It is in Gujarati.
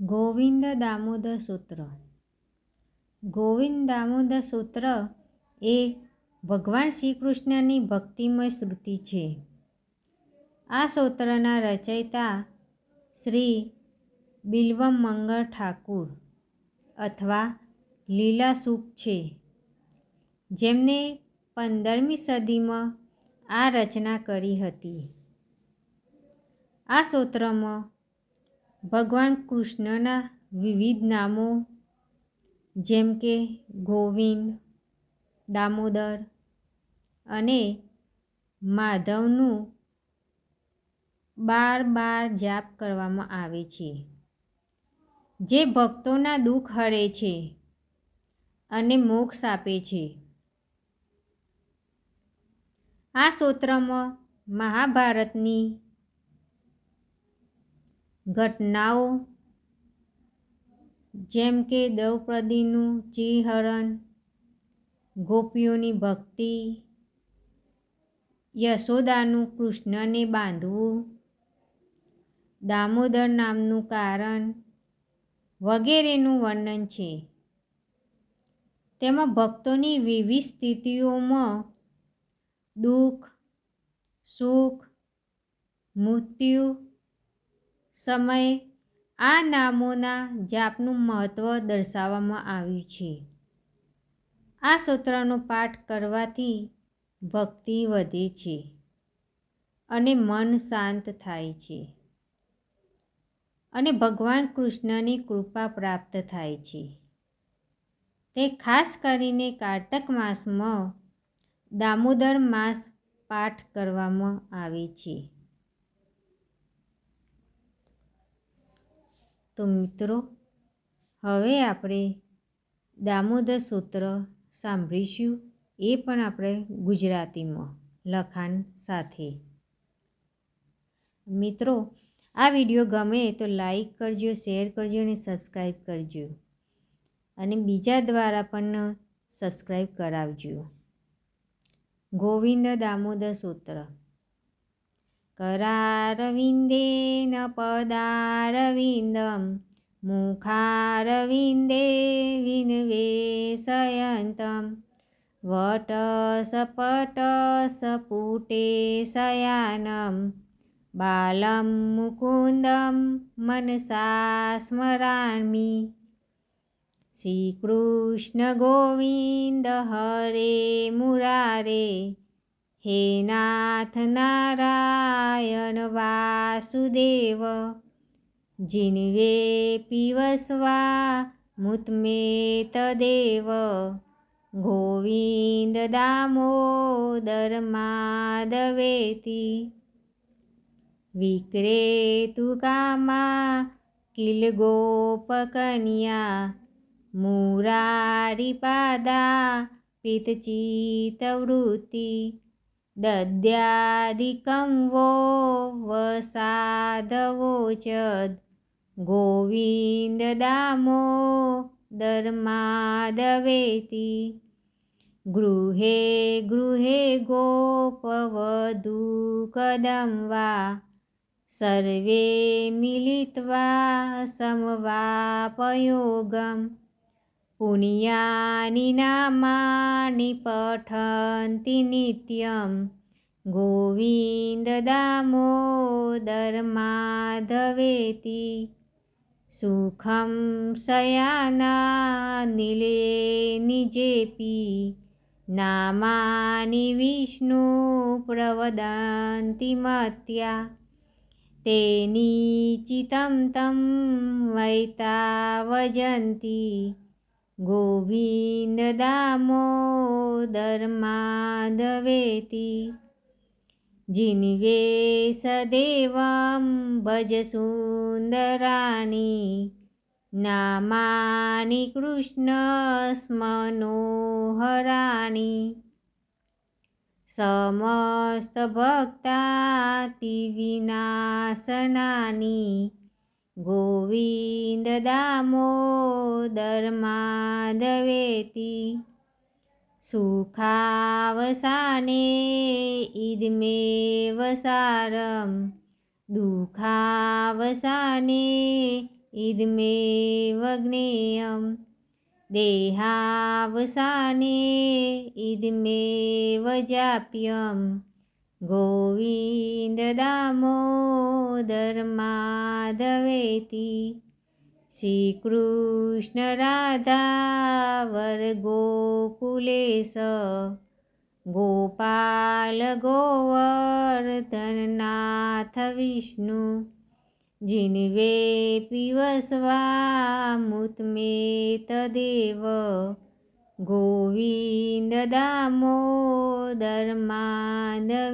ગોવિંદ દામોદર સૂત્ર. ગોવિંદ દામોદર સૂત્ર એ ભગવાન શ્રી કૃષ્ણની ભક્તિમય શ્રુતિ છે. આ સૂત્રના રચયિતા શ્રી બિલ્વમ મંગળ ઠાકુર અથવા લીલા સુખ છે. જેમને પંદરમી સદીમાં આ રચના કરી હતી. આ સૂત્રમાં ભગવાન કૃષ્ણના વિવિધ નામો, જેમ કે ગોવિંદ, દામોદર અને માધવનું બાર બાર જાપ કરવામાં આવે છે. જે ભક્તોના દુઃખ હરે છે અને મોક્ષ આપે છે. આ સૂત્રમાં મહાભારતની ઘટનાઓ જેમ કે દ્રૌપદીનું ચિહરણ, ગોપીઓની ભક્તિ, યશોદાનું કૃષ્ણને બાંધવું, દામોદર નામનું કારણ વગેરેનું વર્ણન છે. તેમાં ભક્તોની વિવિધ સ્થિતિઓમાં દુઃખ, સુખ, મૃત્યુ સમય આ નામોના જાપનું મહત્ત્વ દર્શાવવામાં આવ્યું છે. આ સૂત્રનો પાઠ કરવાથી ભક્તિ વધે છે અને મન શાંત થાય છે અને ભગવાન કૃષ્ણની કૃપા પ્રાપ્ત થાય છે. તે ખાસ કરીને કારતક માસમાં દામોદર માસ પાઠ કરવામાં આવે છે. તો મિત્રો, હવે આપણે દામોદર સૂત્ર સાંભળીશું. એ પણ આપણે ગુજરાતીમાં લખાણ સાથે. મિત્રો, આ વીડિયો ગમે તો લાઈક કરજો, શેર કરજો અને સબસ્ક્રાઈબ કરજો. અને બીજા દ્વારા પણ સબસ્ક્રાઈબ કરાવજો. ગોવિંદ દામોદર સૂત્ર. करारविन्देन पदारविन्दं मुखारविन्दे विन्वेषयन्तं वटसपटसपुटे शयानं बालं मुकुन्दं मनसा स्मरामि श्रीकृष्णगोविन्द हरे मुरारे હે નાથ નારાયણ વાસુદેવ જીનવે પીવસવા મુતમે તદેવ ગોવિંદ દામોદર માધવેતી વિક્રેતુ કામા કિલ ગોપકન્યા મુરારિપાદા પિતચિતવૃત્તિ દદ્યાદિકં વો વસાધવોચદ ગોવિંદ દામો દર્માદવેતિ ગૃહે ગૃહે ગોપવધુ કદમ વા સર્વે મિલિત્વા સમવાપયોગમ. પુણ્યાની નામાની પઠન્તિ નિત્યમ. ગોવિંદ દામોદર માધવેતિ. સુખમ શયાના નિલે નિજેપી નામાની વિષ્ણુ પ્રવદંતિ મત્યા. તેની ચિતમ તમ વૈતાવજંતી. ગોવિંદ દામોદર માધવેતી જિન્વે સદેવમ ભજ સુંદરાણી નામાની કૃષ્ણ સ્મનોહરાણી સમસ્ત ભક્તાતિ વિનાશનાની ગોવિંદ દામોદર માધવેતી. સુખાવસાને ઈદમેવ સારમ દુઃખાવસાને ગોવિંદ દામોદર માધવેતી શ્રી કૃષ્ણ રાધાવર ગોકુલેશ, ગોપાલ ગોવર્ધનનાથ વિષ્ણુ જીનવે પીવસ્વામુતમેત દેવ ગોવિંદ દામો દામોદર માધવેતી